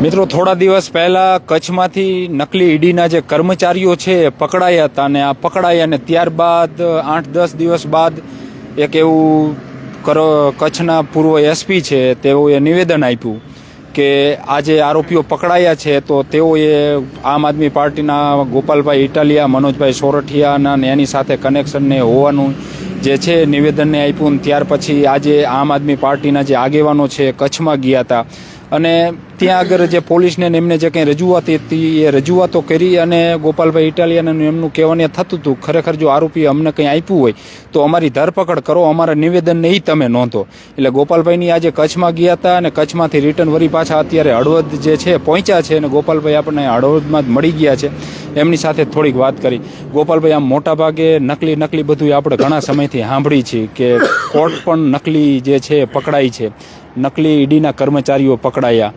મિત્રો, થોડા દિવસ પહેલા કચ્છમાંથી નકલી ઈડીના જે કર્મચારીઓ છે એ પકડાયા હતા અને આ પકડાયા અને ત્યારબાદ આઠ દસ દિવસ બાદ એક એવું કરો, કચ્છના પૂર્વ એસપી છે તેઓએ નિવેદન આપ્યું કે આ જે આરોપીઓ પકડાયા છે તો તેઓએ આમ આદમી પાર્ટીના ગોપાલભાઈ ઇટાલિયા, મનોજભાઈ સોરઠિયાના ને એની સાથે કનેક્શનને હોવાનું જે છે નિવેદનને આપ્યું ત્યાર પછી આજે આમ આદમી પાર્ટીના જે આગેવાનો છે કચ્છમાં ગયા હતા. અને ત્યાં આગળ જે પોલીસને એમને જે કંઈ રજૂઆત હતી, એ રજૂઆતો કરી અને ગોપાલભાઈ ઇટાલિયાનું એમનું કહેવાને થતું હતું, ખરેખર જો આરોપીએ અમને કંઈ આપ્યું હોય, તો અમારી ધરપકડ કરો, અમારા નિવેદનને એ તમે નોંધો. એટલે ગોપાલભાઈની આજે કચ્છમાં ગયા હતા અને કચ્છમાંથી રિટર્ન વરી પાછા અત્યારે હળવદ જે છે, પહોંચ્યા છે અને ગોપાલભાઈ આપણને હળવદમાં જ મળી ગયા છે. એમની સાથે થોડીક વાત કરી. ગોપાલભાઈ, આમ મોટા ભાગે નકલી નકલી બધું આપણે ઘણા સમયથી સાંભળી છે કે કોર્ટ પણ નકલી જે છે પકડાઈ છે. નકલી ઈડીના કર્મચારીઓ પકડાયા.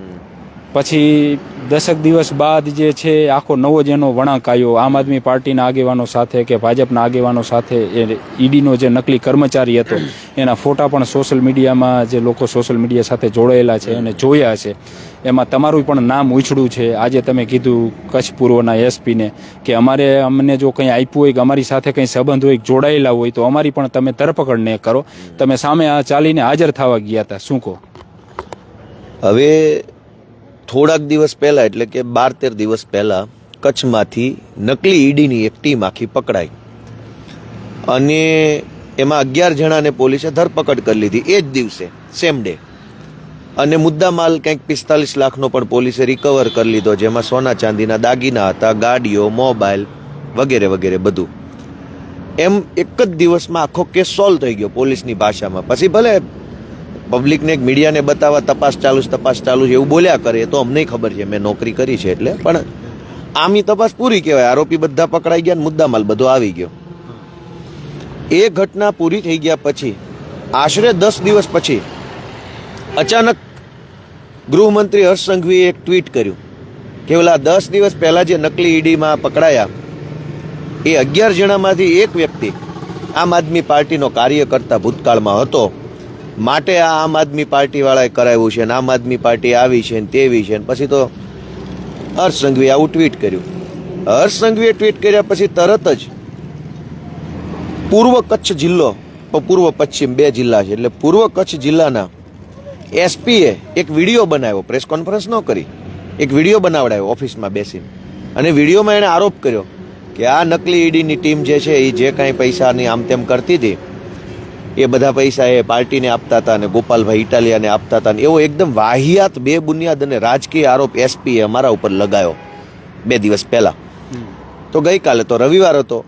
પછી દસક દિવસ બાદ જે છે આખો નવો જ એનો વળાંક આવ્યો. આમ આદમી પાર્ટીના આગેવાનો સાથે કે ભાજપના આગેવાનો સાથે એ ઈડીનો જે નકલી કર્મચારી હતો એના ફોટા પણ સોશિયલ મીડિયામાં જે લોકો સોશિયલ મીડિયા સાથે જોડાયેલા છે અને જોયા છે. એમાં તમારું પણ નામ ઉછળ્યું છે. આજે તમે કીધું કચ્છ પૂર્વના એસપીને કે અમારે અમને જો કંઈ આપ્યું હોય કે અમારી સાથે કંઈ સંબંધ હોય જોડાયેલા હોય તો અમારી પણ તમે ધરપકડ ન કરો. તમે સામે આ ચાલીને હાજર થવા ગયા હતા. શું કહો? હવે થોડાક દિવસ પહેલા, એટલે કે બાર તેર દિવસ પહેલા, કચ્છમાંથી નકલી ઈડીની એક ટીમ આખી પકડાઈ. અને એમાં અગિયાર જણાને પોલીસે ધરપકડ કરી લીધી, એ જ દિવસે સેમ ડે અને મુદ્દા માલ કંઈક પિસ્તાલીસ લાખનો પણ પોલીસે રિકવર કરી લીધો, જેમાં સોના ચાંદીના દાગીના હતા, ગાડીઓ મોબાઈલ વગેરે વગેરે બધું. એમ એક જ દિવસમાં આખો કેસ સોલ્વ થઈ ગયો પોલીસની ભાષામાં. પછી ભલે પબ્લિકને મીડિયાને બતાવવા તપાસ ચાલુ તપાસ ચાલુ છે, એવું બોલ્યા કરે તો અમને ખબર છે, મેં નોકરી કરી છે એટલે. પણ આમની તપાસ પૂરી કહેવાય. આરોપી બધા પકડાઈ ગયા મુદ્દામાલ બધો આવી ગયો. એ ઘટના પૂરી થઈ ગયા પછી, આશરે દસ દિવસ પછી, અચાનક ગૃહમંત્રી હર્ષ સંઘવીએ એક ટ્વીટ કર્યું કે ઓલા દસ દિવસ પહેલાં જે નકલી ઈડીમાં પકડાયા, એ અગિયાર જણામાંથી એક વ્યક્તિ આમ આદમી પાર્ટીનો કાર્યકર્તા ભૂતકાળમાં હતો. માટે આ આમ આદમી પાર્ટીવાળાએ કરાવ્યું છે ને આમ આદમી પાર્ટી આવી છે ને તેવી છે ને પછી તો હર્ષ સંઘવીએ આવું ટ્વીટ કર્યું. હર્ષ સંઘવીએ ટ્વીટ કર્યા પછી તરત જ પૂર્વ કચ્છ જિલ્લો પૂર્વ પશ્ચિમ બે જિલ્લા છે, એટલે પૂર્વ કચ્છ જિલ્લાના એસપીએ એક વીડિયો બનાવ્યો પ્રેસ કોન્ફરન્સ ન કરી, એક વીડિયો બનાવડાવ્યો ઓફિસમાં બેસીને. અને વિડીયોમાં એણે આરોપ કર્યો કે આ નકલી ઈડીની ટીમ જે છે એ જે કાંઈ પૈસાની આમ તેમ કરતી હતી એ બધા પૈસા એ પાર્ટીને આપતા હતા અને ગોપાલભાઈ ઇટાલિયાને આપતા હતા એવો એકદમ વાહિયાત બે બુનિયાદ અને રાજકીય આરોપ એસપીએ અમારા ઉપર લગાયો બે દિવસ પહેલાં. તો ગઈકાલે તો રવિવાર હતો.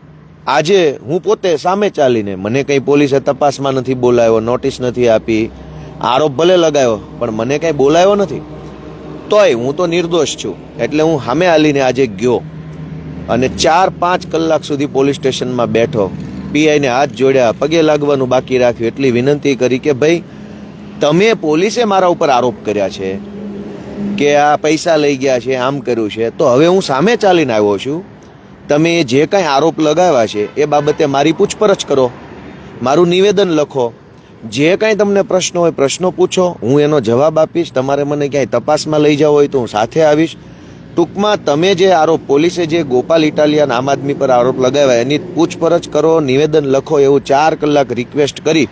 આજે હું પોતે સામે ચાલીને મને કંઈ પોલીસે તપાસમાં નથી બોલાયો, નોટિસ નથી આપી, આરોપ ભલે લગાયો, પણ મને કંઈ બોલાયો નથી. તોય હું તો નિર્દોષ છું. એટલે હું સામે આલીને આજે ગયો અને ચાર પાંચ કલાક સુધી પોલીસ સ્ટેશનમાં બેઠો. પીઆઈને હાથ જોડ્યા, પગે લાગવાનું બાકી રાખ્યું, એટલી વિનંતી કરી કે, ભાઈ, તમે પોલીસે મારા ઉપર આરોપ કર્યા છે કે આ પૈસા લઈ ગયા છે, આમ કર્યું છે, તો હવે હું સામે ચાલીને આવ્યો છું. તમે જે કાંઈ આરોપ લગાવ્યા છે, એ બાબતે મારી પૂછપરછ કરો. મારું નિવેદન લખો. જે કાંઈ તમને પ્રશ્નો હોય, પ્રશ્નો પૂછો. હું એનો જવાબ આપીશ. તમારે મને ક્યાંય તપાસમાં લઈ જવો હોય તો હું સાથે આવીશ. ટૂંકમાં તમે જે આરોપ પોલીસે જે ગોપાલ ઇટાલિયન આમ આદમી પર આરોપ લગાવ્યા, એની પૂછપરછ કરો, નિવેદન લખો એવું ચાર કલાક રિક્વેસ્ટ કરી.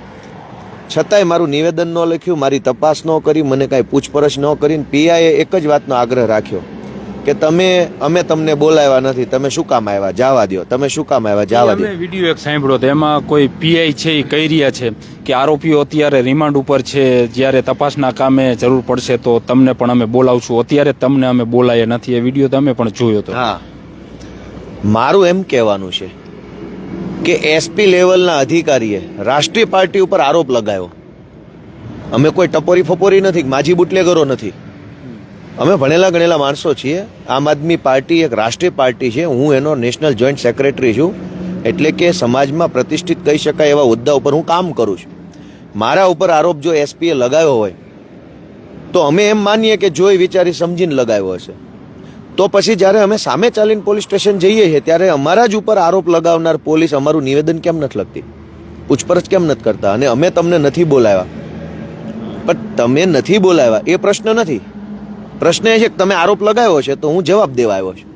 છતાંય મારું નિવેદન ન લખ્યું, મારી તપાસ ન કરી, મને કાંઈ પૂછપરછ ન કરીને પીઆઈએ એક જ વાતનો આગ્રહ રાખ્યો. કે તમે અમે તમને બોલાવ્યા નથી તમે શું કામ આવ્યા? જવા દો તમે શું કામ આવ્યા? જવા દો અમે વીડિયો એક સાંભળ્યો તો એમાં કોઈ પીઆઈ છે એ કહી રહ્યા છે કે આરોપીઓ અત્યારે રિમાન્ડ ઉપર છે. જ્યારે તપાસના કામે જરૂર પડશે તો તમને પણ અમે બોલાવશું. અત્યારે તમને અમે બોલાયા નથી. એ વીડિયો તમે પણ જોયો તો. હા. મારું એમ કહેવાનું છે કે એસપી લેવલના અધિકારીએ રાષ્ટ્રીય પાર્ટી ઉપર આરોપ લગાવ્યો. અમે કોઈ ટપોરી ફપોરી નથી માજી બુટલેગરો નથી. અમે ભણેલા ગણેલા માણસો છીએ. આમ આદમી પાર્ટી એક રાષ્ટ્રીય પાર્ટી છે. હું એનો નેશનલ જોઈન્ટ સેક્રેટરી છું. એટલે કે સમાજમાં પ્રતિષ્ઠિત કહી શકાય એવા હોદ્દા ઉપર હું કામ કરું છું. મારા ઉપર આરોપ જો એસપીએ લગાવ્યો હોય, તો અમે એમ માનીએ કે જોઈ વિચારી સમજીને લગાવ્યો હશે. તો પછી જ્યારે અમે સામે ચાલીને પોલીસ સ્ટેશન જઈએ છીએ, ત્યારે અમારા જ ઉપર આરોપ લગાવનાર પોલીસ અમારું નિવેદન કેમ નથી લખતી? પૂછપરછ કેમ નથી કરતા? અને અમે તમને નથી બોલાવ્યા. પણ તમે નથી બોલાવ્યા. એ પ્રશ્ન નથી. પ્રશ્ન એ છે કે તમે આરોપ લગાવ્યો છે, તો હું જવાબ દેવા આવ્યો છું.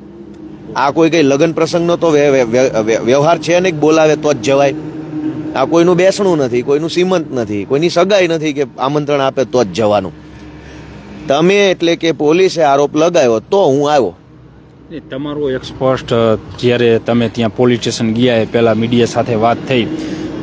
આ કોઈ કઈ લગ્ન પ્રસંગનો તો વ્ય- વ્ય- વ્ય- વ્યવહાર છે ને બોલાવે તો જ જવાય. આ કોઈનું બેસણું નથી, કોઈનું સીમંત નથી, કોઈની સગાઈ નથી કે આમંત્રણ આપે તો જ જવાનું. તમે એટલે કે પોલીસે આરોપ લગાવ્યો તો હું આવ્યો. તમારું એક સ્પષ્ટ જ્યારે તમે ત્યાં પોલીસ સ્ટેશન ગયા એ પહેલા મીડિયા સાથે વાત થઈ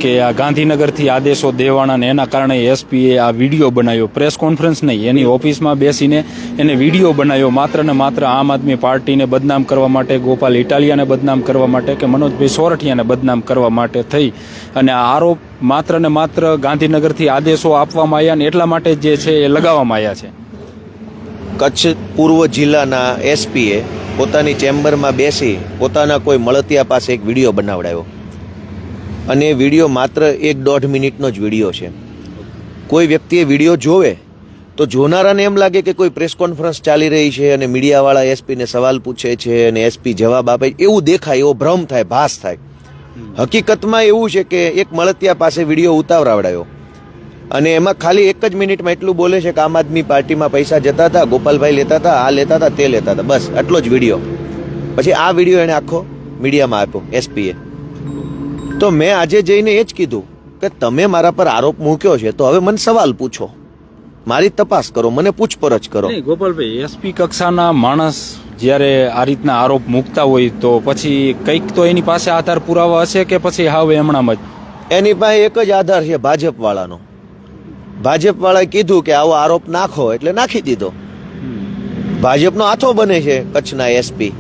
કે આ ગાંધીનગરથી આદેશો દેવાના ને એના કારણે એસપીએ આ વીડિયો બનાવ્યો. પ્રેસ કોન્ફરન્સ નહીં, એની ઓફિસમાં બેસીને એને વીડિયો બનાવ્યો. માત્ર ને માત્ર આમ આદમી પાર્ટીને બદનામ કરવા માટે, ગોપાલ ઇટાલિયાને બદનામ કરવા માટે કે મનોજભાઈ સોરઠિયાને બદનામ કરવા માટે થઈ. અને આ આરોપ માત્ર ને માત્ર ગાંધીનગરથી આદેશો આપવામાં આવ્યા ને એટલા માટે જે છે એ લગાવવામાં આવ્યા છે. કચ્છ પૂર્વ જિલ્લાના એસપીએ પોતાની ચેમ્બરમાં બેસી પોતાના કોઈ મળતિયા પાસે એક વીડિયો બનાવડાવ્યો. અને વીડિયો માત્ર એક દોઢ મિનિટનો જ વીડિયો છે. કોઈ વ્યક્તિએ વીડિયો જોવે, તો જોનારાને એમ લાગે કે કોઈ પ્રેસ કોન્ફરન્સ ચાલી રહી છે અને મીડિયાવાળા એસપીને સવાલ પૂછે છે અને એસપી જવાબ આપે એવું દેખાય, એવો ભ્રમ થાય, ભાસ થાય. હકીકતમાં એવું છે કે એક મળતિયા પાસે વીડિયો ઉતાવરાવડાયો અને એમાં ખાલી એક જ મિનિટમાં એટલું બોલે છે કે આમ આદમી પાર્ટીમાં પૈસા જતા હતા, ગોપાલભાઈ લેતા હતા, આ લેતા હતા, તે લેતા હતા, બસ, આટલો જ વીડિયો. પછી આ વીડિયો એણે આખો મીડિયામાં આપ્યો, એસપીએ. તો મેં આજે જઈને એ જ કીધું કે તમે મારા પર આરોપ મૂક્યો છે તો હવે મને સવાલ પૂછો. મારી તપાસ કરો મને પૂછપરછ કરો. ગોપાલભાઈ એસપી કક્ષાના માણસ જ્યારે આ રીતના આરોપ મૂકતા હોય તો પછી કંઈક તો એની પાસે આધાર પુરાવા હશે કે પછી હાવ એમણામ જ? એની પાસે એક જ આધાર છે ભાજપ વાળાનો ભાજપ વાળાએ કીધું કે આવો આરોપ નાખો એટલે નાખી દીધો. ભાજપનો હાથો બને છે કચ્છના એસપી.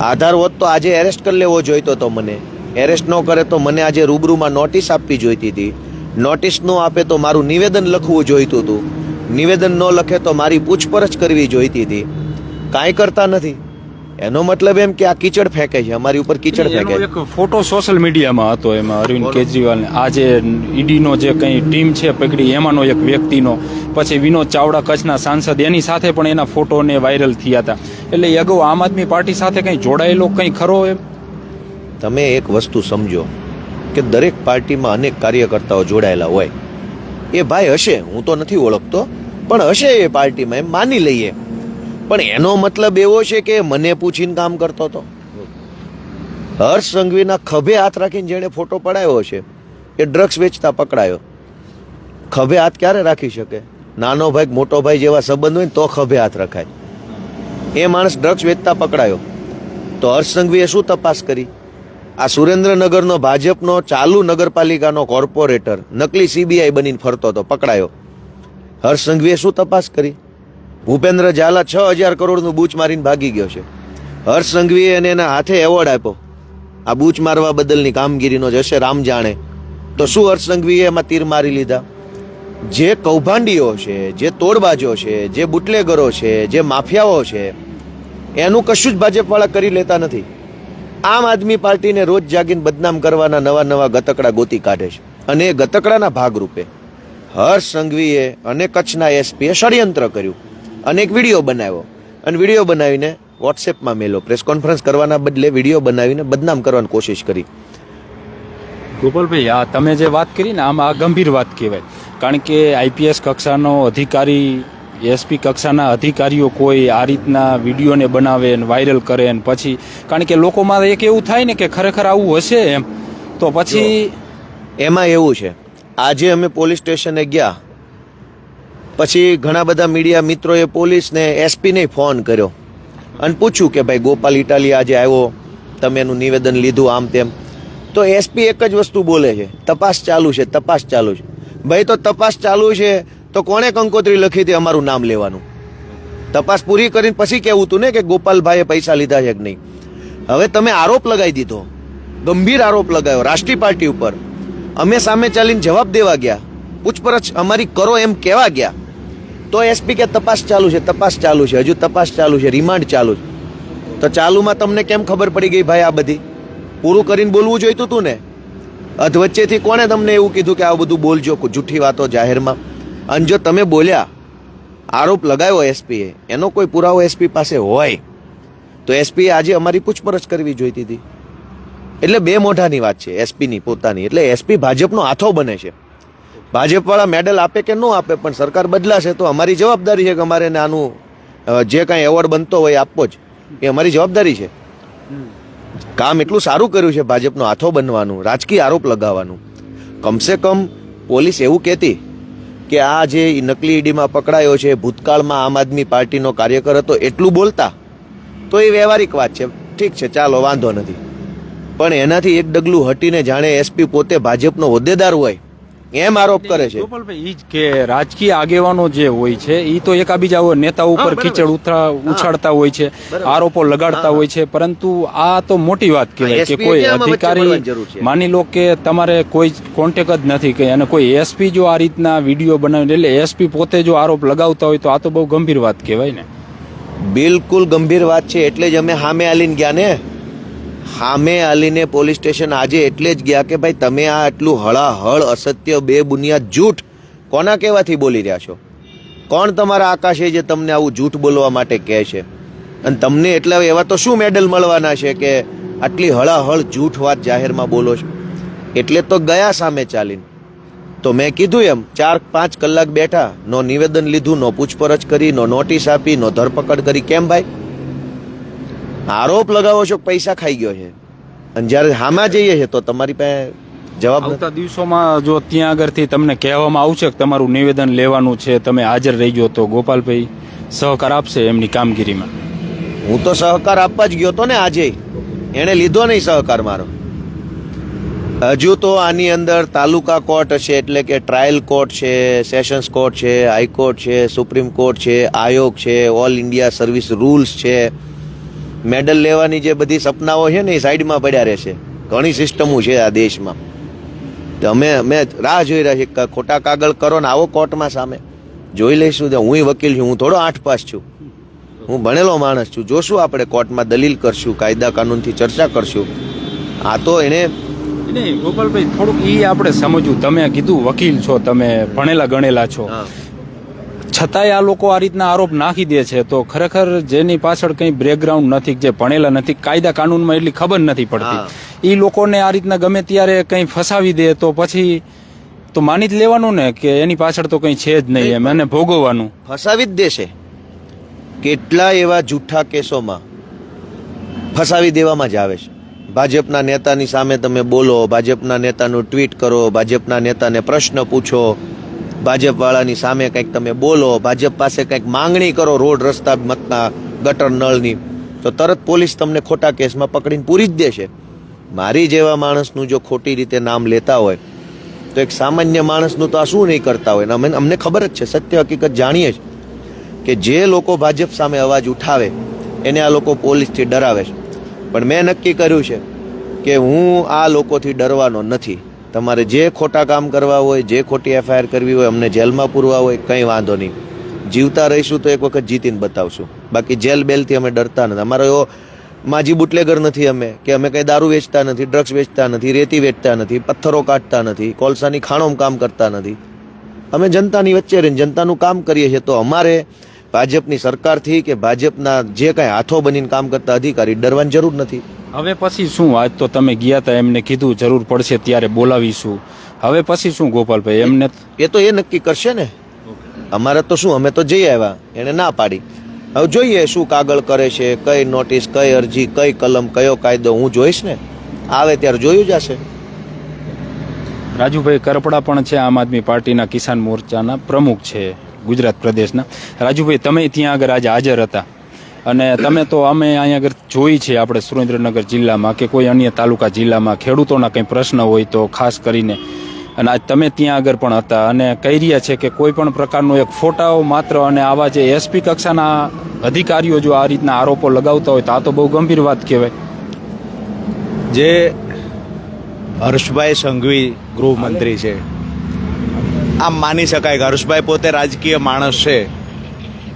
આધાર હોત તો આજે એરેસ્ટ કરી લેવો જોઈતો તો મને. એરેસ્ટ ન કરે તો મને આજે રૂબરૂમાં નોટિસ આપવી જોઈતી હતી. નોટિસ ન આપે તો મારું નિવેદન લખવું જોઈતું હતું. નિવેદન ન લખે તો મારી પૂછપરછ કરવી જોઈતી હતી. કાંઈ કરતા નથી. એનો મતલબ એમ કે આ કીચડ ફેંકે છે અમારી ઉપર કીચડ ફેંકે છે. એક ફોટો સોશિયલ મીડિયામાં હતો એમાં અરવિંદ કેજરીવાલ આ જે ઈડીનો જે કંઈ ટીમ છે પકડી એમાંનો એક વ્યક્તિનો. પછી વિનોદ ચાવડા કચ્છના સાંસદ એની સાથે પણ એના ફોટોને વાયરલ થયા હતા. એટલે અગાઉ આમ આદમી પાર્ટી સાથે કંઈ જોડાયેલો કંઈ ખરો એમ? તમે એક વસ્તુ સમજો કે દરેક પાર્ટીમાં અનેક કાર્યકર્તાઓ જોડાયેલા હોય. એ ભાઈ હશે, હું તો નથી ઓળખતો, પણ હશે એ પાર્ટીમાં, એમ માની લઈએ. પણ એનો મતલબ એવો છે કે મને પૂછીને કામ કરતો હતો હર્ષ સંઘવીના ખભે હાથ રાખીને જેણે ફોટો પડાયો છે એ ડ્રગ્સ વેચતા પકડાયો. ખભે હાથ ક્યારે રાખી શકે? નાનો ભાઈ મોટો ભાઈ જેવા સંબંધ હોય તો ખભે હાથ રખાય. એ માણસ ડ્રગ્સ વેચતા પકડાયો. તો હર્ષ સંઘવીએ શું તપાસ કરી? આ સુરેન્દ્રનગરનો ભાજપનો ચાલુ નગરપાલિકાનો કોર્પોરેટર. નકલી સીબીઆઈ બનીને ફરતો હતો, પકડાયો. હર્ષ સંઘવીએ શું તપાસ કરી? ભૂપેન્દ્ર ઝાલા છ હજાર કરોડનું બૂચ મારીને ભાગી ગયો છે. હર્ષ સંઘવીએ એને એના હાથે એવોર્ડ આપ્યો. આ બૂચ મારવા બદલની કામગીરીનો જશે, રામ જાણે. તો શું હર્ષ સંઘવીએ એમાં તીર મારી લીધા? જે કૌભાંડીઓ છે, જે તોડબાજો છે, જે બુટલેગરો છે, જે માફિયાઓ છે, એનું કશું જ ભાજપવાળા કરી લેતા નથી. આમ આદમી પાર્ટીને રોજ જાગીને બદનામ કરવાના નવા નવા ગતકડા ગોતી કાઢે છે. અને એ ગતકડાના ભાગરૂપે હર્ષ સંઘવીએ અને કચ્છના એસપીએ ષડયંત્ર કર્યું અને એક વીડિયો બનાવ્યો. અને વીડિયો બનાવીને વોટ્સએપમાં મેલો, પ્રેસ કોન્ફરન્સ કરવાના બદલે વીડિયો બનાવીને બદનામ કરવાની કોશિશ કરી. ગોપાલભાઈ, આ તમે જે વાત કરી ને, આમ આ ગંભીર વાત કહેવાય. કારણ કે આઈપીએસ કક્ષાનો અધિકારી એસપી કક્ષાના અધિકારીઓ કોઈ આ રીતના વિડીયોને બનાવે ને વાયરલ કરે ને પછી, કારણ કે લોકોમાં એક એવું થાય ને કે ખરેખર આવું હશે એમ, તો પછી એમાં એવું છે. આજે અમે પોલીસ સ્ટેશને ગયા. પછી ઘણા બધા મીડિયા મિત્રોએ પોલીસને એસપીને ફોન કર્યો. અને પૂછ્યું કે ભાઈ, ગોપાલ ઇટાલી આજે આવ્યો, તમે એનું નિવેદન લીધું આમ તેમ. તો એસપી એક જ વસ્તુ બોલે છે. તપાસ ચાલુ છે, તપાસ ચાલુ છે. ભાઈ, તો તપાસ ચાલુ છે તો કોણે કંકોત્રી લખી હતી અમારું નામ લેવાનું? તપાસ પૂરી કરીને પછી કેવું હતું ને કે ગોપાલભાઈએ પૈસા લીધા છે કે નહીં? હવે તમે આરોપ લગાવી દીધો. ગંભીર આરોપ લગાવ્યો રાષ્ટ્રીય પાર્ટી ઉપર. અમે સામે ચાલીને જવાબ દેવા ગયા. પૂછપરછ અમારી કરો એમ કહેવા ગયા. તો એસપી કે તપાસ ચાલુ છે, તપાસ ચાલુ છે, હજુ તપાસ ચાલુ છે, રિમાન્ડ ચાલુ છે. તો ચાલુમાં તમને કેમ ખબર પડી ગઈ ભાઈ આ બધી? પૂરું કરીને બોલવું જોઈતું હતું ને? અધવચ્ચેથી કોણે તમને એવું કીધું કે આ બધું બોલજો, જૂઠી વાતો જાહેરમાં? અને જો તમે બોલ્યા, આરોપ લગાવ્યો એસપીએ, એનો કોઈ પુરાવો એસપી પાસે હોય, તો એસપીએ આજે અમારી પૂછપરછ કરવી જોઈતી હતી એટલે બે મોઢાની વાત છે, એસપીની પોતાની. એટલે એસપી ભાજપનો હાથો બને છે. ભાજપવાળા મેડલ આપે કે ન આપે, પણ સરકાર બદલાશે તો અમારી જવાબદારી છે કે અમારે આનું જે કાંઈ એવોર્ડ બનતો હોય આપવો જ. એ અમારી જવાબદારી છે. કામ એટલું સારું કર્યું છે ભાજપનો હાથો બનવાનું, રાજકીય આરોપ લગાવવાનું. કમસે કમ પોલીસ એવું કહેતી કે આ જે નકલી ઈડીમાં પકડાયો છે, ભૂતકાળમાં આમ આદમી પાર્ટીનો કાર્યકર હતો, એટલું બોલતા? તો એ વ્યવહારિક વાત છે. ઠીક છે, ચાલો, વાંધો નથી. પણ એનાથી એક ડગલું હટીને જાણે એસપી પોતે ભાજપનો હોદ્દેદાર હોય. એમ આરોપ કરે છે. ગોપાલભાઈ ઈ જ કે રાજકીય આગેવાનો જે હોય છે એ તો એકાબીજા નેતા ઉપર. કીચડ ઉછાળતા હોય છે આરોપો લગાડતા હોય છે પરંતુ આ તો મોટી વાત કહેવાય કે કોઈ અધિકારી? માની લો કે તમારે કોઈ કોન્ટેક જ નથી કે અને કોઈ એસપી જો આ રીતના વીડિયો બનાવે એટલે એસપી પોતે જો આરોપ લગાવતા હોય તો આ તો બહુ ગંભીર વાત કહેવાય ને. બિલકુલ ગંભીર વાત છે એટલે જ અમે હામે આલીને ગયા ને. હામે આલીને પોલીસ સ્ટેશન આજે એટલે જ ગયા કે ભાઈ તમે આ આટલું હળાહળ, અસત્ય બે બુનિયાદ જૂઠ કોના કહેવાથી બોલી રહ્યા છો? કોણ તમારા આકાશે જે તમને આવું જૂઠ બોલવા માટે કહે છે? અને તમને એટલા એવા તો શું મેડલ મળવાના છે કે આટલી હળાહળ, જૂઠ વાત જાહેરમાં બોલો છો? એટલે તો ગયા સામે ચાલીને. તો મેં કીધું એમ, ચાર પાંચ કલાક બેઠા, નો નિવેદન લીધું, નો પૂછપરછ કરી, નો નોટિસ આપી, નો ધરપકડ કરી. કેમ ભાઈ? આરોપ લગાવો છો પૈસા ખાઈ ગયો છે. અને જ્યારે હામાં જઈએ છે તો તમારી પાસે જવાબ. આવતા દિવસોમાં જો ત્યાં આગળથી તમને કહેવામાં આવશે કે તમારું નિવેદન લેવાનું છે તમે હાજર રહીજો તો ગોપાલભાઈ સહકાર આપશે એમની કામગીરીમાં. હું તો સહકાર આપવા જ ગયો તો ને આજે. એણે લીધો નહીં સહકાર મારો. હજુ તો આની અંદર તાલુકા કોર્ટ હશે એટલે કે ટ્રાયલ કોર્ટ છે સેશન્સ કોર્ટ છે હાઈકોર્ટ છે સુપ્રીમ કોર્ટ છે આયોગ છે ઓલ ઇન્ડિયા સર્વિસ રૂલ્સ છે. મેડલ લેવાની જે બધી સપનાઓ છે ને એ સાઈડમાં પડ્યા રહેશે. ઘણી સિસ્ટમો છે આ દેશમાં. તો અમે અમે રાહ જોઈ રહ્યા છીએ. ખોટા કાગળ કરો ને આવો કોર્ટમાં સામે. જોઈ લઈશું તો હું વકીલ છું હું થોડો આઠ પાસ છું. હું ભણેલો માણસ છું. જોશું આપણે કોર્ટમાં દલીલ કરશું કાયદા કાનૂનથી ચર્ચા કરશું. આ તો એને નહીં ગોપાલભાઈ થોડુંક એ આપણે સમજવું. તમે કીધું વકીલ છો તમે ભણેલા ગણેલા છો. છતાંય આ લોકો આ રીતના આરોપ નાખી દે છે તો ખરેખર જેની પાછળ કંઈ બેકગ્રાઉન્ડ નથી જે ભણેલા નથી કાયદા કાનૂનમાં એટલી ખબર નથી પડતી. એ લોકોને આ રીતના ગમે ત્યારે કંઈ ફસાવી દે તો પછી તો માની જ લેવાનું ને કે એની પાછળ તો કંઈ છે જ નહીં એમ એને ભોગવવાનું. ફસાવી જ દેશે. કેટલા એવા જૂઠા કેસોમાં ફસાવી દેવામાં જ આવે છે. ભાજપના નેતાની સામે તમે બોલો ભાજપના નેતાનું ટ્વીટ કરો ભાજપના નેતાને પ્રશ્ન પૂછો ભાજપવાળાની સામે કંઈક તમે બોલો, ભાજપ પાસે કંઈક માંગણી કરો રોડ રસ્તા મતના ગટર નળની, તો તરત પોલીસ તમને ખોટા કેસમાં પકડીને પૂરી જ દેશે. મારી જેવા માણસનું જો ખોટી રીતે નામ લેતા હોય, તો એક સામાન્ય માણસનું તો આ શું નહીં કરતા હોય? અમે અમને ખબર જ છે, સત્ય હકીકત જાણીએ જ કે જે લોકો ભાજપ સામે અવાજ ઉઠાવે, એને આ લોકો પોલીસથી ડરાવે છે. પણ મેં નક્કી કર્યું છે કે હું આ લોકોથી ડરવાનો નથી. તમારે જે ખોટા કામ કરવા હોય, જે ખોટી એફઆઈઆર કરવી હોય, અમને જેલમાં પૂરવા હોય, કંઈ વાંધો નહીં. જીવતા રહીશું તો એક વખત જીતીને બતાવશું. બાકી જેલ બેલથી અમે ડરતા નથી. અમારો એવો માજી બુટલેગર નથી અમે, કે અમે કંઈ દારૂ વેચતા નથી, ડ્રગ્સ વેચતા નથી, રેતી વેચતા નથી, પથ્થરો કાઢતા નથી, કોલસાની ખાણોમાં કામ કરતા નથી. અમે જનતાની વચ્ચે રહીને જનતાનું કામ કરીએ છીએ તો અમારે ભાજપની સરકારથી કે ભાજપના જે કાંઈ હાથો બનીને કામ કરતા અધિકારી ડરવાની જરૂર નથી. હવે પછી શું? આજ તો તમે ગયા હતા એમને કીધું જરૂર પડશે ત્યારે બોલાવીશું. હવે પછી શું ગોપાલભાઈ એમને એ તો એ નક્કી કરશે ને. અમારે તો શું અમે તો જઈ આવ્યા એને ના પાડી. હવે જોઈએ શું કાગળ કરે છે કઈ નોટિસ કઈ અરજી કઈ કલમ કયો કાયદો હું જોઈશ ને. આવે ત્યારે જોયું જશે રાજુભાઈ કરપડા પણ છે આમ આદમી પાર્ટીના કિસાન મોરચાના પ્રમુખ છે. ગુજરાત પ્રદેશના. રાજુભાઈ, તમે ત્યાં આગળ આજે હાજર હતા. અને તમે તો અમે અહીંયા આગળ જોઈ છે આપણે સુરેન્દ્રનગર જિલ્લામાં કે કોઈ અન્ય તાલુકા જિલ્લામાં ખેડૂતોના કંઈ પ્રશ્ન હોય તો ખાસ કરીને. અને આજ તમે ત્યાં આગળ પણ હતા અને કહી રહ્યા છે કે કોઈ પણ પ્રકારનો એક ફોટાઓ માત્ર અને આવા જે એસપી કક્ષાના અધિકારીઓ જો આ રીતના આરોપો લગાવતા હોય તો આ તો બહુ ગંભીર વાત કહેવાય. જે હર્ષભાઈ સંઘવી ગૃહમંત્રી છે. આમ માની શકાય કે હર્ષભાઈ પોતે રાજકીય માણસ છે.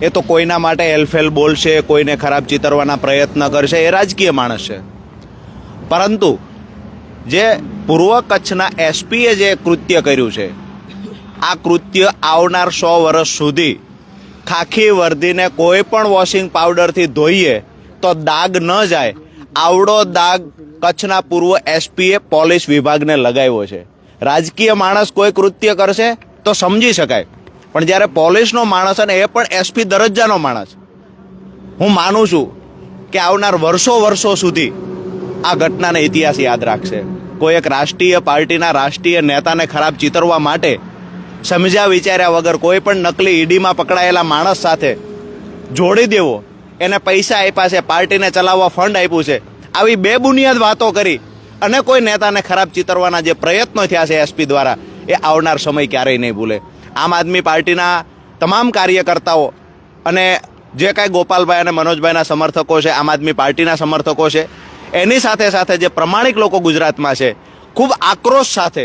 એ તો કોઈના માટે એલફેલ બોલશે, કોઈને ખરાબ ચિતરવાના પ્રયત્ન કરશે, એ રાજકીય માણસ છે. પરંતુ જે પૂર્વ કચ્છના એસપીએ જે કૃત્ય કર્યું છે, આ કૃત્ય આવનાર સો વર્ષ સુધી ખાખી વર્દીને કોઈ પણ વોશિંગ પાવડરથી ધોઈએ તો દાગ ન જાય. આવડો દાગ કચ્છના પૂર્વ એસપીએ પોલીસ વિભાગને લગાવ્યો છે. રાજકીય માણસ કોઈ કૃત્ય કરશે? તો સમજી શકાય. પણ જ્યારે પોલીસનો માણસ અને એ પણ એસપી દરજ્જાનો માણસ, હું માનું છું કે આવનાર વર્ષો વર્ષો સુધી આ ઘટનાને ઇતિહાસ યાદ રાખશે. કોઈ એક રાષ્ટ્રીય પાર્ટીના રાષ્ટ્રીય નેતાને ખરાબ ચિતરવા માટે સમજ્યા વિચાર્યા વગર કોઈ પણ નકલી ઈડીમાં પકડાયેલા માણસ સાથે જોડી દેવો, એને પૈસા આપ્યા છે, પાર્ટીને ચલાવવા ફંડ આપ્યું છે, આવી બે બુનિયાદ વાતો કરી અને કોઈ નેતાને ખરાબ ચિતરવાના જે પ્રયત્નો થયા છે એસપી દ્વારા એ આવનાર સમય ક્યારેય નહીં ભૂલે. આમ આદમી પાર્ટીના તમામ કાર્યકર્તાઓ અને જે કાંઈ ગોપાલભાઈ અને મનોજભાઈના સમર્થકો છે, આમ આદમી પાર્ટીના સમર્થકો છે, એની સાથે સાથે જે પ્રમાણિક લોકો ગુજરાતમાં છે, ખૂબ આક્રોશ સાથે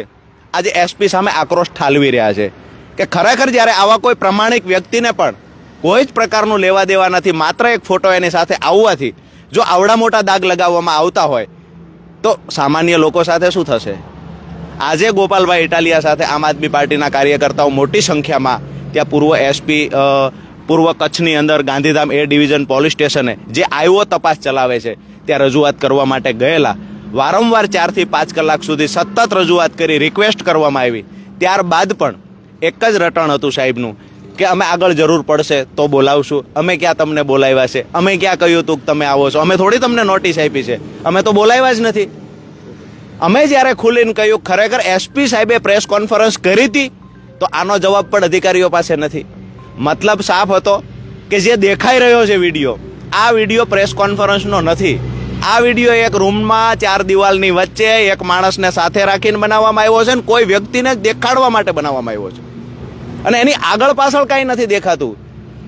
આજે એસપી સામે આક્રોશ ઠાલવી રહ્યા છે કે ખરેખર જ્યારે આવા કોઈ પ્રમાણિક વ્યક્તિને પણ કોઈ જ પ્રકારનું લેવા દેવા નથી, માત્ર એક ફોટો એની સાથે આવવાથી જો આવડા મોટા દાગ લગાવવામાં આવતા હોય, તો સામાન્ય લોકો સાથે શું થશે? આજે ગોપાલભાઈ ઇટાલિયા સાથે આમ આદમી પાર્ટીના કાર્યકર્તાઓ મોટી સંખ્યામાં ત્યાં પૂર્વ એસપી પૂર્વ કચ્છની અંદર ગાંધીધામ એ ડિવિઝન પોલીસ સ્ટેશને જે આઈઓ તપાસ ચલાવે છે, ત્યાં રજૂઆત કરવા માટે ગયેલા. વારંવાર ચારથી પાંચ કલાક સુધી સતત રજૂઆત કરી રિક્વેસ્ટ કરવામાં આવી. ત્યારબાદ પણ એક જ રટણ હતું સાહેબનું, કે અમે આગળ જરૂર પડશે તો બોલાવશું. અમે ક્યાં તમને બોલાવ્યા છે? અમે ક્યાં કહ્યું હતું કે તમે આવો છો? અમે થોડી તમને નોટિસ આપી છે. અમે તો બોલાવ્યા જ નથી. અમે જ્યારે ખુલીને કહ્યું, ખરેખર એસપી સાહેબે પ્રેસ કોન્ફરન્સ કરી હતી, તો આનો જવાબ પણ અધિકારીઓ પાસે નથી. મતલબ સાફ હતો કે જે દેખાઈ રહ્યો છે વીડિયો, આ વીડિયો પ્રેસ કોન્ફરન્સનો નથી. આ વીડિયો એક રૂમમાં ચાર દિવાલની વચ્ચે એક માણસને સાથે રાખીને બનાવવામાં આવ્યો છે ને કોઈ વ્યક્તિને દેખાડવા માટે બનાવવામાં આવ્યો છે. અને એની આગળ પાછળ કાંઈ નથી દેખાતું.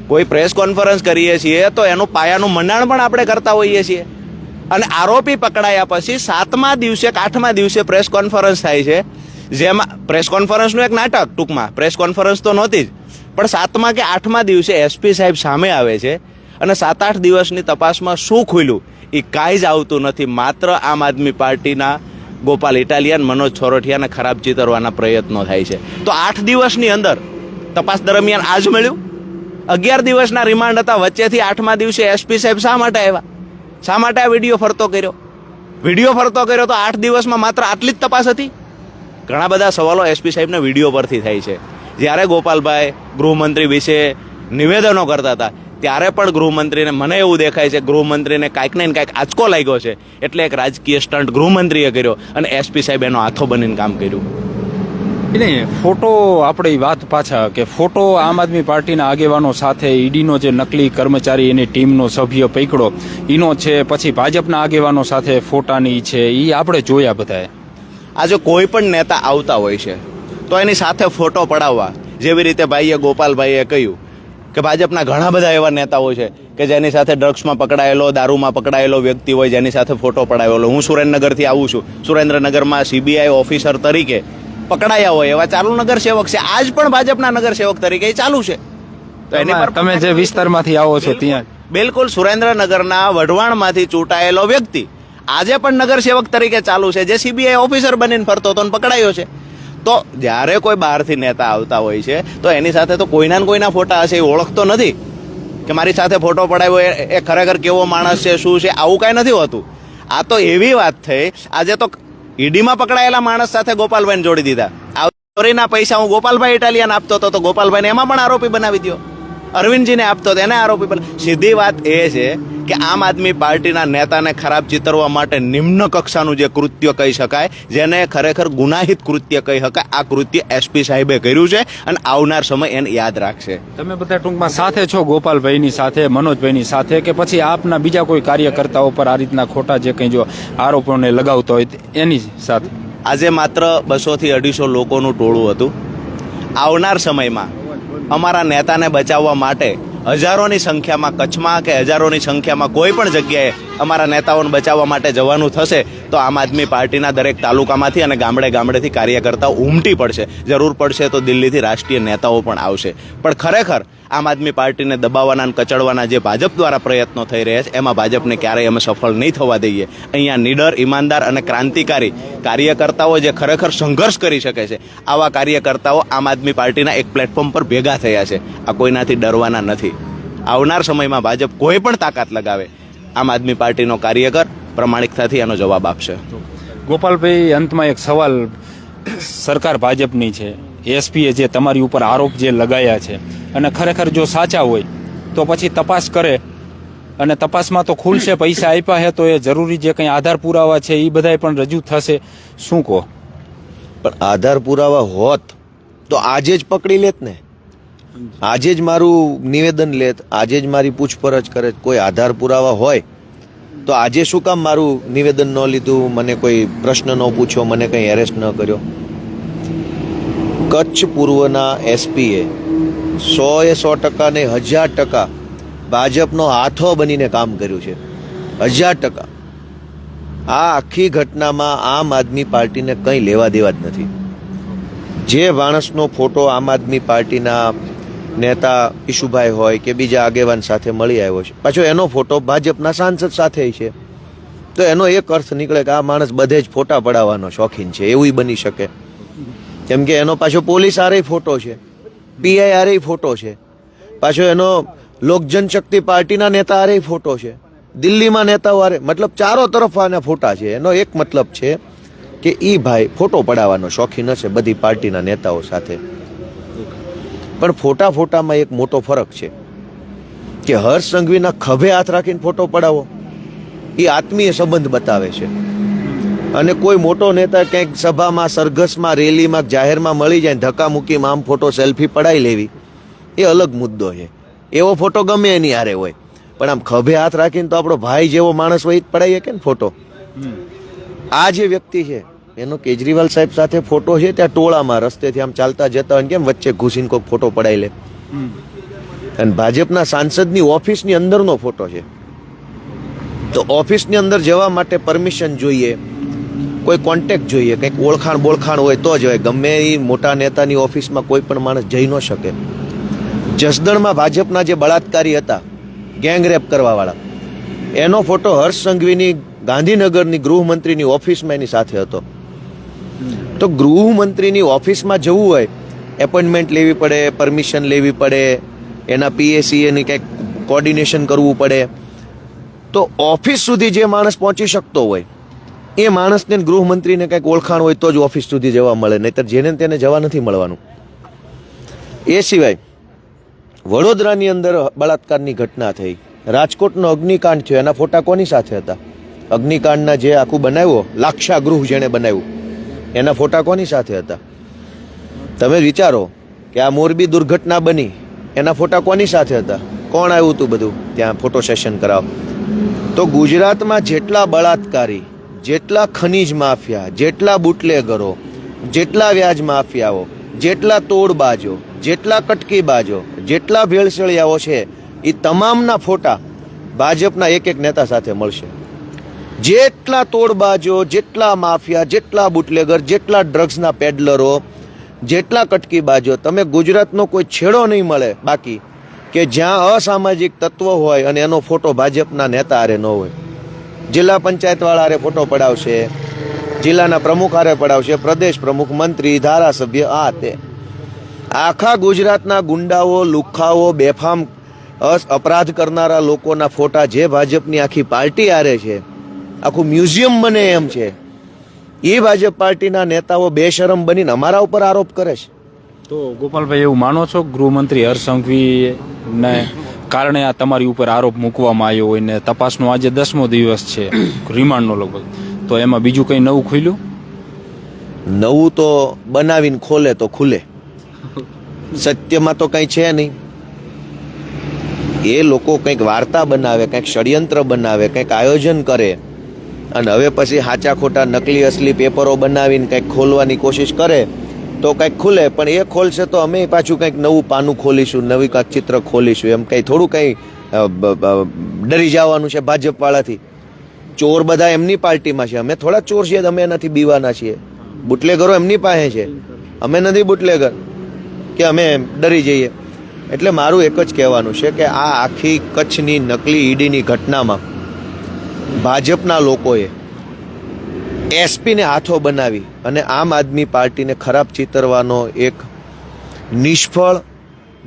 કોઈ પ્રેસ કોન્ફરન્સ કરીએ છીએ તો એનું પાયાનું મંડાણ પણ આપણે કરતા હોઈએ છીએ. અને આરોપી પકડાયા પછી સાતમા દિવસે કે આઠમા દિવસે પ્રેસ કોન્ફરન્સ થાય છે. જેમાં પ્રેસ કોન્ફરન્સનું એક નાટક ટૂંકમાં. પ્રેસ કોન્ફરન્સ તો નહોતી જ. પણ સાતમા કે આઠમા દિવસે એસપી સાહેબ સામે આવે છે અને સાત આઠ દિવસની તપાસમાં શું ખુલ્યું? એ કાંઈ જ આવતું નથી. માત્ર આમ આદમી પાર્ટીના ગોપાલ ઇટાલિયન, મનોજ છોરઠિયાને ખરાબ ચિતરવાના પ્રયત્નો થાય છે. તો આઠ દિવસની અંદર તપાસ દરમિયાન આજ મળ્યું? અગિયાર દિવસના રિમાન્ડ હતા. વચ્ચેથી આઠમા દિવસે એસપી સાહેબ શા માટે આવ્યા? શા માટે આ વીડિયો ફરતો કર્યો? વીડિયો ફરતો કર્યો તો આઠ દિવસમાં માત્ર આટલી જ તપાસ હતી? ઘણા બધા સવાલો એસપી સાહેબના વીડિયો પરથી થાય છે. જ્યારે ગોપાલભાઈ ગૃહમંત્રી વિશે નિવેદનો કરતા હતા, ત્યારે પણ ગૃહમંત્રીને મને એવું દેખાય છે, ગૃહમંત્રીને કાંઈક ને કાંઈક આંચકો લાગ્યો છે. એટલે એક રાજકીય સ્ટન્ટ ગૃહમંત્રીએ કર્યો અને એસપી સાહેબ એનો હાથો બનીને કામ કર્યું. એટલે ફોટો આપણે વાત પાછા કે ફોટો આમ આદમી પાર્ટીના આગેવાનો સાથે ઈડીનો જે નકલી કર્મચારી એની ટીમનો સભ્ય પૈકડો, ઈનો છે, પછી ભાજપના આગેવાનો સાથે ફોટાની છે એ આપણે જોયા બધાએ. આજે કોઈ પણ નેતા આવતા હોય છે, તો એની સાથે ફોટો પડાવવા, જેવી રીતે ભાઈએ ગોપાલભાઈએ કહ્યું કે ભાજપના ઘણા બધા એવા નેતાઓ છે કે જેની સાથે ડ્રગ્સમાં પકડાયેલો, દારૂમાં પકડાયેલો વ્યક્તિ હોય, જેની સાથે ફોટો પડાવેલો. હું સુરેન્દ્રનગરથી આવું છું. સુરેન્દ્રનગરમાં સીબીઆઈ ઓફિસર તરીકે પકડાયા હોય એવા ચાલુ નગર સેવક છે. આજ પણ ભાજપના નગર સેવક તરીકે ચાલુ છે. તો એની પર તમે જે વિસ્તારમાંથી આવો છો ત્યાં. બિલકુલ સુરેન્દ્રનગરના વઢવાણમાંથી ચૂંટાયેલો વ્યક્તિ આજે પણ નગર સેવક તરીકે ચાલુ છે. જે સીબીઆઈ ઓફિસર બનીને ફરતો હતો પકડાયો છે. તો જ્યારે કોઈ બહારથી નેતા આવતા હોય છે તો એની સાથે તો કોઈના ને કોઈના ફોટા હશે એ ઓળખતો નથી. કે મારી સાથે ફોટો પડાવ્યો એ- એ ખરેખર કેવો માણસ છે શું છે આવું કાંઈ નથી હોતું. આ તો એવી વાત થઈ. આજે તો ઈડીમાં પકડાયેલા માણસ સાથે ગોપાલભાઈને જોડી દીધા. ચોરીના પૈસા હું ગોપાલભાઈ ઇટાલિયન આપતો હતો, તો ગોપાલભાઈને એમાં પણ આરોપી બનાવી દો અરવિંદજીને આપતો હતો. એને આરોપી બના સીધી વાત એ છે કે આમ આદમી પાર્ટીના નેતાને ખરાબ ચિતરવા માટે નિમ્ન કક્ષાનું જે કૃત્ય કહી શકાય જેને ખરેખર ગુનાહિત કૃત્ય કહી શકાય આ કૃત્ય એસપી સાહેબે કર્યું છે અને આવનાર સમય એને યાદ રાખશે. તમે બધા ટૂંકમાં સાથે છો ગોપાલભાઈની સાથે મનોજભાઈની સાથે કે પછી આપના બીજા કોઈ કાર્યકર્તાઓ પર આ રીતના ખોટા જે કંઈ જો આરોપોને લગાવતો હોય એની સાથે? આજે માત્ર બસોથી અઢીસો લોકોનું ટોળું હતું. આવનાર સમયમાં અમારા નેતાને બચાવવા માટે હજારોની સંખ્યામાં કચ્છમાં કે હજારોની સંખ્યામાં કોઈ પણ જગ્યાએ અમારા નેતાઓને બચાવવા માટે જવાનું થશે, તો આમ આદમી પાર્ટીના દરેક તાલુકામાંથી અને ગામડે ગામડેથી કાર્યકર્તાઓ ઉમટી પડશે. જરૂર પડશે તો દિલ્હીથી રાષ્ટ્રીય નેતાઓ પણ આવશે. પણ ખરેખર આમ આદમી પાર્ટીને દબાવવાના કચડવાના જે ભાજપ દ્વારા પ્રયત્નો થઈ રહ્યા છે, એમાં ભાજપને ક્યારેય અમે સફળ નહીં થવા દઈએ. અહીંયા નીડર, ઈમાનદાર અને ક્રાંતિકારી કાર્યકર્તાઓ જે ખરેખર સંઘર્ષ કરી શકે છે, આવા કાર્યકર્તાઓ આમ આદમી પાર્ટીના એક પ્લેટફોર્મ પર ભેગા થયા છે. આ કોઈનાથી ડરવાના નથી. આવનાર સમયમાં ભાજપ કોઈ પણ તાકાત લગાવે, આમ આદમી પાર્ટીનો કાર્યકર પ્રમાણિકતાથી એનો જવાબ આપશે. ગોપાલભાઈ, અંતમાં એક સવાલ. સરકાર ભાજપની છે. એસપીએ જે તમારી ઉપર આરોપ જે લગાયા છે અને ખરેખર જો સાચા હોય, તો પછી તપાસ કરે. અને તપાસમાં તો ખુલશે, પૈસા આપ્યા છે તો એ જરૂરી જે કંઈ આધાર પુરાવા છે એ બધાય પણ રજૂ થશે. શું કહો? પણ આધાર પુરાવા હોત, તો આજે જ પકડી લેત ને. આજે જ મારું નિવેદન લેત, આજે જ મારી પૂછપરછ કરે, કોઈ આધાર પુરાવા હોય, તો આજે શું કામ મારું નિવેદન ન લીધું, મને કોઈ પ્રશ્ન ન પૂછ્યો, મને કંઈ એરેસ્ટ ન કર્યો? કચ્છ પૂર્વના એસપીએ સો એ સો ટકા ને હજાર ટકા ભાજપનો હાથો બનીને કામ કર્યું છે. હજાર ટકા. આ આખી ઘટનામાં આમ આદમી પાર્ટીને કંઈ લેવા દેવા જ નથી. જે માણસનો ફોટો આમ આદમી પાર્ટીના નેતા ઈશુભાઈ હોય કે બીજા આગેવાન સાથે મળી આવ્યો છે. પાછો એનો ફોટો ભાજપના સાંસદ સાથે છે. તો એનો એક અર્થ નીકળે કે આ માણસ બધે જ ફોટા પડાવવાનો શોખીન છે. એવું બની શકે. કેમ કે એનો પાછો પોલીસ આરે ફોટો છે. પીઆઈ એ ફોટો છે. પાછો એનો લોક જનશક્તિ પાર્ટીના નેતા આરે ફોટો છે. દિલ્હીમાં નેતાઓ આરે મતલબ ચારો તરફ આના ફોટા છે. એનો એક મતલબ છે કે એ ભાઈ ફોટો પડાવવાનો શોખીન હશે બધી પાર્ટીના નેતાઓ સાથે. પણ ફોટા ફોટામાં એક મોટો ફરક છે કે હર્ષ સંઘવીના ખભે હાથ રાખીને ફોટો પડાવો. એ આત્મીય સંબંધ બતાવે છે. અને કોઈ મોટો નેતા ક્યાંક સભામાં સરઘસમાં રેલીમાં જાહેરમાં મળી જાય ધક્કા મૂકી આમ ફોટો સેલ્ફી પડાવી લેવી એ અલગ મુદ્દો છે. એવો ફોટો ગમે એની હારે હોય. પણ આમ ખભે હાથ રાખીને તો આપણો ભાઈ જેવો માણસ હોય એ જ પડાવી શકે ને ફોટો આ જે વ્યક્તિ છે એનો કેજરીવાલ સાહેબ સાથે ફોટો છે ત્યાં ટોળામાં રસ્તેથી આમ ચાલતા જતા હોય કેમ વચ્ચે ઘૂસીને કોઈક ફોટો પડાવી લે. અને ભાજપના સાંસદની ઓફિસની અંદરનો ફોટો છે. તો ઓફિસની અંદર જવા માટે પરમિશન જોઈએ. કોઈ કોન્ટેક્ટ જોઈએ, કંઈક ઓળખાણ બોળખાણ હોય તો જ હોય. ગમે એ મોટા નેતાની ઓફિસમાં કોઈ પણ માણસ જઈ ન શકે. જસદણમાં ભાજપના જે બળાત્કારી હતા ગેંગરેપ કરવાવાળા. એનો ફોટો હર્ષ સંઘવીની ગાંધીનગરની ગૃહમંત્રીની ઓફિસમાં એની સાથે હતો. તો ગૃહમંત્રીની ઓફિસમાં જવું હોય, એપોઇન્ટમેન્ટ લેવી પડે, પરમિશન લેવી પડે, એના પીએસસીએની કંઈક કોર્ડિનેશન કરવું પડે. તો ઓફિસ સુધી જે માણસ પહોંચી શકતો હોય એ માણસને ગૃહમંત્રીને કંઈક ઓળખાણ હોય તો જ ઓફિસ સુધી જવા મળે, નહીતર જેને તેને જવા નથી મળવાનું. એ સિવાય વડોદરાની અંદર બળાત્કારની ઘટના થઈ. રાજકોટનો અગ્નિકાંડ થયો, એના ફોટા કોની સાથે હતા? અગ્નિકાંડના જે આખું બનાવ્યો લાક્ષા ગૃહ જેણે બનાવ્યું, એના ફોટા કોની સાથે હતા? તમે વિચારો કે આ મોરબી દુર્ઘટના બની, એના ફોટા કોની સાથે હતા? કોણ આવ્યું હતું બધું? ત્યાં ફોટો સેશન કરાવ. તો ગુજરાતમાં જેટલા બળાત્કારી જેટલા ખનીજ માફિયા, જેટલા બુટલેગરો, જેટલા વ્યાજ માફિયાઓ, જેટલા તોડબાજો, જેટલા કટકીબાજો, જેટલા ભેળસેળિયાઓ છે એ તમામના ફોટા ભાજપના એક એક નેતા સાથે મળશે. જેટલા તોડબાજો, જેટલા માફિયા, જેટલા બુટલેગર, જેટલા ડ્રગ્સના પેડલરો, જેટલા કટકીબાજો, તમે ગુજરાતનો કોઈ છેડો નહીં મળે બાકી કે જ્યાં અસામાજિક તત્વ હોય અને એનો ફોટો ભાજપના નેતા હારે ન હોય. જિલ્લા પંચાયતવાળા હારે ફોટો પડાવશે. જિલ્લાના પ્રમુખ હારે પડાવશે. પ્રદેશ પ્રમુખ મંત્રી, ધારાસભ્ય આ તે. આખા ગુજરાતના ગુંડાઓ લુખ્ખાઓ બેફામ અપરાધ કરનારા લોકોના ફોટા જે ભાજપની આખી પાર્ટી હારે છે, આખું મ્યુઝિયમ બને એમ છે. એ ભાજપ પાર્ટીના નેતાઓ બેશરમ બનીને અમારા ઉપર આરોપ કરે છે. તો ગોપાલભાઈ, એવું માનો છો? ગૃહમંત્રી હર્ષ સંઘવી ને કારણે આ તમારી ઉપર આરોપ મૂકવામાં આવ્યો હોય ને તપાસનો આજે દસમો દિવસ છે રિમાન્ડનો લગભગ. તો એમાં બીજું કંઈ નવું ખુલ્યું? નવું તો બનાવીને ખોલે તો ખુલે. સત્યમાં તો કંઈ છે નહીં. એ લોકો કંઈક વાર્તા બનાવે કંઈક ષડયંત્ર બનાવે કંઈક આયોજન કરે. અને હવે પછી સાચા ખોટા નકલી અસલી પેપરો બનાવીને કંઈક ખોલવાની કોશિશ કરે. તો કંઈક ખુલે, પણ એ ખોલશે તો અમે પાછું કંઈક નવું પાનું ખોલીશું, નવી કાંઈક ચિત્ર ખોલીશું. એમ કંઈ થોડું કંઈ ડરી જવાનું છે ભાજપવાળાથી. ચોર બધા એમની પાર્ટીમાં છે. અમે થોડા ચોર છીએ, અમે એનાથી બીવાના છીએ. બુટલેગરો એમની પાસે છે. અમે નથી બુટલેગર કે અમે ડરી જઈએ. એટલે મારું એક જ કહેવાનું છે કે આ આખી કચ્છની નકલી ઈડીની ઘટનામાં ભાજપના લોકોએ એસપીને હાથો બનાવી અને આમ આદમી પાર્ટીને ખરાબ ચિતરવાનો એક નિષ્ફળ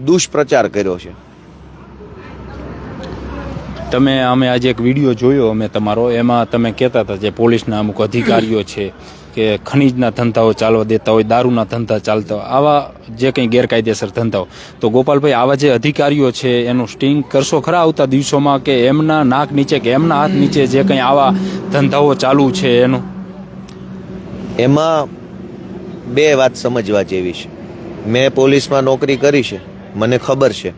દુષ્પ્રચાર કર્યો છે. તમે અમે આજે એક વીડિયો જોયો, અમે તમારો, એમાં તમે કહેતા હતા જે પોલીસના અમુક અધિકારીઓ છે કે ખનીજના ધંધાઓ ચાલવા દેતા હોય, દારૂના ધંધા ચાલતા હોય, આવા જે કંઈ ગેરકાયદેસર ધંધાઓ. તો ગોપાલભાઈ, આવા જે અધિકારીઓ છે, એનું સ્ટિંગ કરશો ખરા આવતા દિવસોમાં કે એમના નાક નીચે કે એમના હાથ નીચે જે કંઈ આવા ધંધાઓ ચાલુ છે એનું? એમાં બે વાત સમજવા જેવી છે. મેં પોલીસમાં નોકરી કરી છે. મને ખબર છે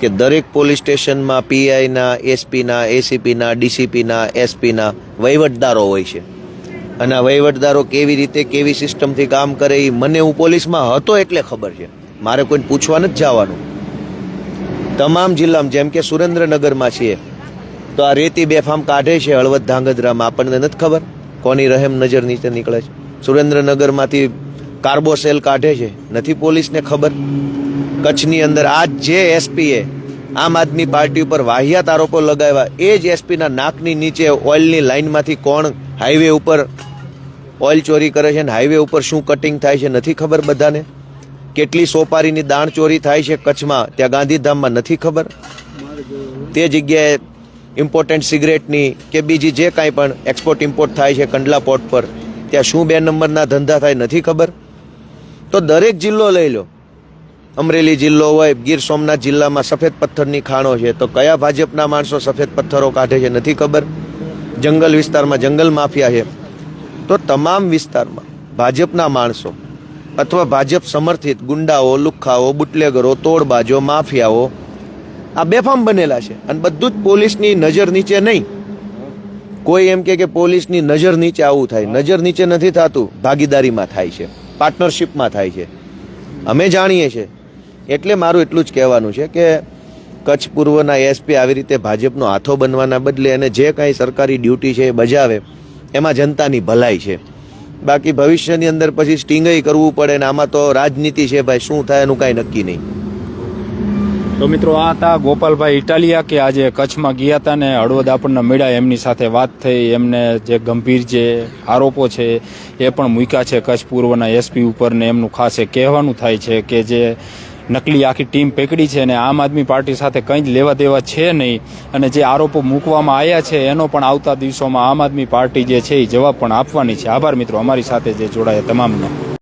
કે દરેક પોલીસ સ્ટેશનમાં પીઆઈના, એસપીના, એસીપીના, ડીસીપીના, એસપીના વહીવટદારો હોય છે. અને આ વહીવટદારો કેવી રીતે, કેવી સિસ્ટમથી કામ કરે એ મને હું પોલીસમાં હતો એટલે ખબર છે. મારે કોઈને પૂછવા નથી જવાનું. તમામ જિલ્લામાં, જેમ કે સુરેન્દ્રનગરમાં છીએ, તો આ રેતી બેફામ કાઢે છે હળવદ ધાંગધ્રામાં. આપણને નથી ખબર. કોની રહેમ નજર નીચે નીકળે છે? સુરેન્દ્રનગરમાંથી કાર્બો સેલ કાઢે છે. નથી પોલીસને ખબર? કચ્છની અંદર આ જે એસપીએ આમ આદમી પાર્ટી ઉપર વાહિયાત આરોપો લગાવ્યા, એ જ એસપીના નાકની નીચે ઓઇલની લાઇનમાંથી કોણ હાઈવે ઉપર ઓઇલ ચોરી કરે છે અને હાઈવે ઉપર શું કટિંગ થાય છે નથી ખબર બધાને? કેટલી સોપારીની દાણ ચોરી થાય છે કચ્છમાં? ત્યાં ગાંધીધામમાં નથી ખબર? તે જગ્યાએ ઇમ્પોર્ટન્ટ સિગરેટની કે બીજી જે કાંઈ પણ એક્સપોર્ટ ઇમ્પોર્ટ થાય છે કંડલા પોર્ટ પર, ત્યાં શું બે નંબરના ધંધા થાય નથી ખબર? તો દરેક જિલ્લો લઈ લો. અમરેલી જિલ્લો હોય, ગીર સોમનાથ જિલ્લામાં સફેદ પથ્થરની ખાણો છે, તો કયા ભાજપના માણસો સફેદ પથ્થરો કાઢે છે નથી ખબર? જંગલ વિસ્તારમાં જંગલ માફિયા છે. તો તમામ વિસ્તારમાં ભાજપના માણસો અથવા ભાજપ સમર્થિત ગુંડાઓ, લુખ્ખાઓ, બુટલેગરો, તોડબાજો, માફિયાઓ આ બેફામ બનેલા છે. અને બધું જ પોલીસની નજર નીચે નહીં. કોઈ એમ કે કે પોલીસની નજર નીચે આવું થાય. નજર નીચે નથી થતું. ભાગીદારીમાં થાય છે. પાર્ટનરશિપમાં થાય છે. અમે જાણીએ છીએ. એટલે મારું એટલું જ કહેવાનું છે કે કચ્છ પૂર્વના એસપી આવી રીતે ભાજપનો હાથો બનવાના બદલે એને જે કાંઈ સરકારી ડ્યુટી છે એ બજાવે, એમાં જનતાની ભલાઈ છે. બાકી ભવિષ્યની અંદર પછી સ્ટિંગય કરવું પડે ને આમાં તો રાજનીતિ છે ભાઈ, શું થાય એનું કાંઈ નક્કી નહીં. તો મિત્રો આ હતા ગોપાલભાઈ ઇટાલિયા કે આજે કચ્છમાં ગયા હતા ને હળવદ આપણને મળ્યા એમની સાથે વાત થઈ, એમને જે ગંભીર જે આરોપો છે એ પણ મૂક્યા છે કચ્છ પૂર્વના એસપી ઉપર ને એમનું ખાસ એ કહેવાનું થાય છે કે જે નકલી આખી ટીમ પકડી છે ને આમ આદમી પાર્ટી સાથે કંઈ જ લેવા દેવા છે નહીં. અને જે આરોપો મૂકવામાં આવ્યા છે એનો પણ આવતા દિવસોમાં આમ આદમી પાર્ટી જે છે એ જવાબ પણ આપવાની છે. આભાર મિત્રો, અમારી સાથે જે જોડાયા તમામનો.